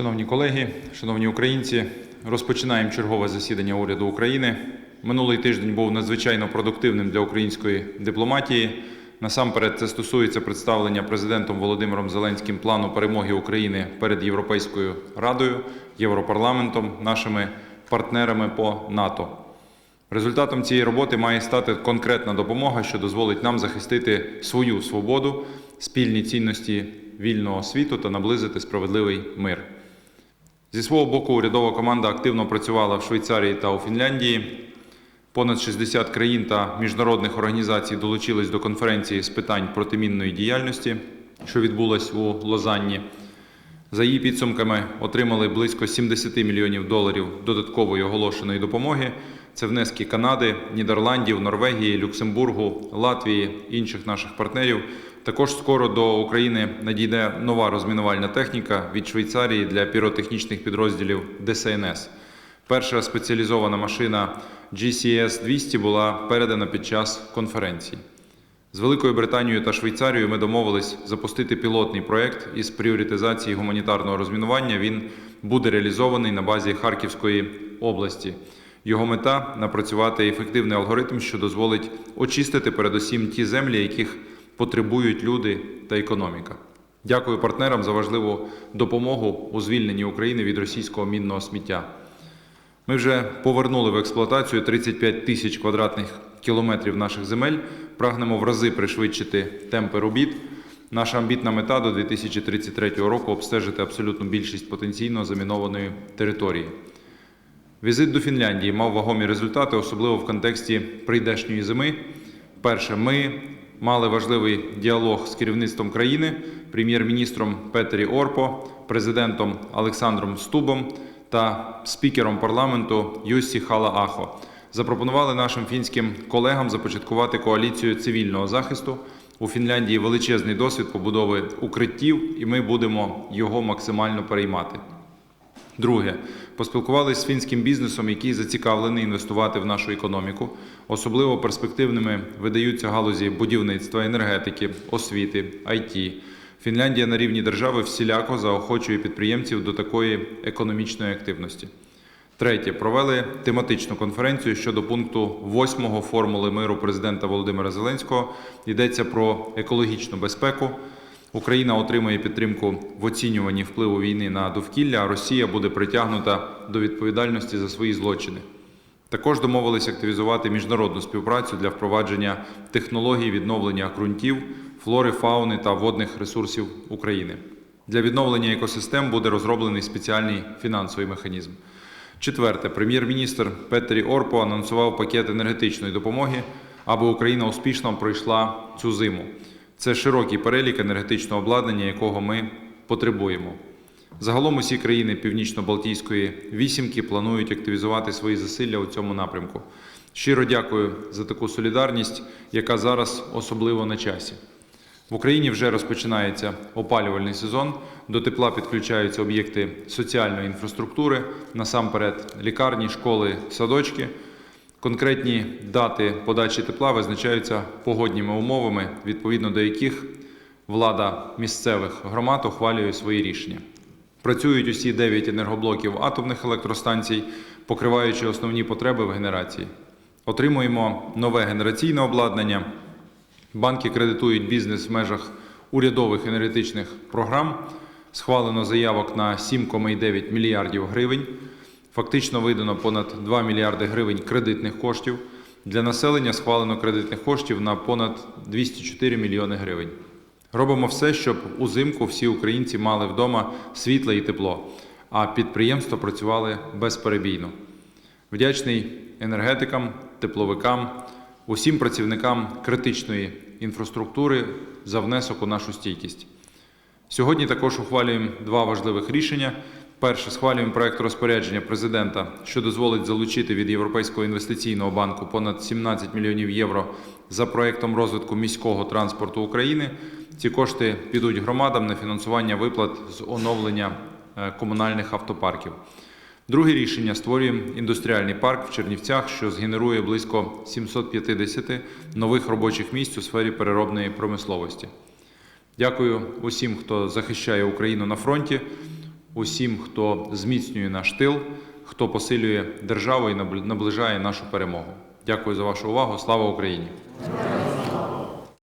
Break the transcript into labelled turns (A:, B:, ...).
A: Шановні колеги, шановні українці, розпочинаємо чергове засідання уряду України. Минулий тиждень був надзвичайно продуктивним для української дипломатії. Насамперед, це стосується представлення президентом Володимиром Зеленським плану перемоги України перед Європейською Радою, Європарламентом, нашими партнерами по НАТО. Результатом цієї роботи має стати конкретна допомога, що дозволить нам захистити свою свободу, спільні цінності вільного світу та наблизити справедливий мир. Зі свого боку, урядова команда активно працювала в Швейцарії та у Фінляндії. Понад 60 країн та міжнародних організацій долучились до конференції з питань протимінної діяльності, що відбулась у Лозанні. За її підсумками отримали близько 70 мільйонів доларів додаткової оголошеної допомоги. Це внески Канади, Нідерландів, Норвегії, Люксембургу, Латвії, інших наших партнерів. Також скоро до України надійде нова розмінувальна техніка від Швейцарії для піротехнічних підрозділів ДСНС. Перша спеціалізована машина GCS 200 була передана під час конференції. З Великою Британією та Швейцарією ми домовились запустити пілотний проект із пріоритизації гуманітарного розмінування. Він буде реалізований на базі Харківської області. Його мета напрацювати ефективний алгоритм, що дозволить очистити передусім ті землі, яких потребують люди та економіка. Дякую партнерам за важливу допомогу у звільненні України від російського мінного сміття. Ми вже повернули в експлуатацію 35 тисяч квадратних кілометрів наших земель. Прагнемо в рази пришвидшити темпи робіт. Наша амбітна мета до 2033 року обстежити абсолютну більшість потенційно замінованої території. Візит до Фінляндії мав вагомі результати, особливо в контексті прийдешньої зими. Перше, ми мали важливий діалог з керівництвом країни, прем'єр-міністром Петері Орпо, президентом Олександром Стубом та спікером парламенту Юссі Хала Ахо. Запропонували нашим фінським колегам започаткувати коаліцію цивільного захисту. У Фінляндії величезний досвід побудови укриттів, і ми будемо його максимально переймати. Друге, поспілкувалися з фінським бізнесом, який зацікавлений інвестувати в нашу економіку. Особливо перспективними видаються галузі будівництва, енергетики, освіти, IT. Фінляндія на рівні держави всіляко заохочує підприємців до такої економічної активності. Третє, провели тематичну конференцію щодо пункту 8 формули миру президента Володимира Зеленського. Йдеться про екологічну безпеку. Україна отримує підтримку в оцінюванні впливу війни на довкілля, а Росія буде притягнута до відповідальності за свої злочини. Також домовились активізувати міжнародну співпрацю для впровадження технологій відновлення ґрунтів, флори, фауни та водних ресурсів України. Для відновлення екосистем буде розроблений спеціальний фінансовий механізм. Четверте, прем'єр-міністр Петері Орпо анонсував пакет енергетичної допомоги, аби Україна успішно пройшла цю зиму. Це широкий перелік енергетичного обладнання, якого ми потребуємо. Загалом усі країни Північно-Балтійської вісімки планують активізувати свої зусилля у цьому напрямку. Щиро дякую за таку солідарність, яка зараз особливо на часі. В Україні вже розпочинається опалювальний сезон. До тепла підключаються об'єкти соціальної інфраструктури, насамперед лікарні, школи, садочки. Конкретні дати подачі тепла визначаються погодніми умовами, відповідно до яких влада місцевих громад ухвалює свої рішення. Працюють усі 9 енергоблоків атомних електростанцій, покриваючи основні потреби в генерації. Отримуємо нове генераційне обладнання. Банки кредитують бізнес в межах урядових енергетичних програм. Схвалено заявок на 7,9 мільярдів гривень. Фактично видано понад 2 мільярди гривень кредитних коштів. Для населення схвалено кредитних коштів на понад 204 мільйони гривень. Робимо все, щоб узимку всі українці мали вдома світло і тепло, а підприємства працювали безперебійно. Вдячний енергетикам, тепловикам, усім працівникам критичної інфраструктури за внесок у нашу стійкість. Сьогодні також ухвалюємо два важливих рішення. Перше, схвалюємо проект розпорядження президента, що дозволить залучити від Європейського інвестиційного банку понад 17 мільйонів євро за проектом розвитку міського транспорту України. Ці кошти підуть громадам на фінансування виплат з оновлення е, комунальних автопарків. Друге рішення створюємо індустріальний парк в Чернівцях, що згенерує близько 750 нових робочих місць у сфері переробної промисловості. Дякую усім, хто захищає Україну на фронті. усім, хто зміцнює наш тил, хто посилює державу і набл- наближає нашу перемогу. Дякую за вашу увагу. Слава Україні!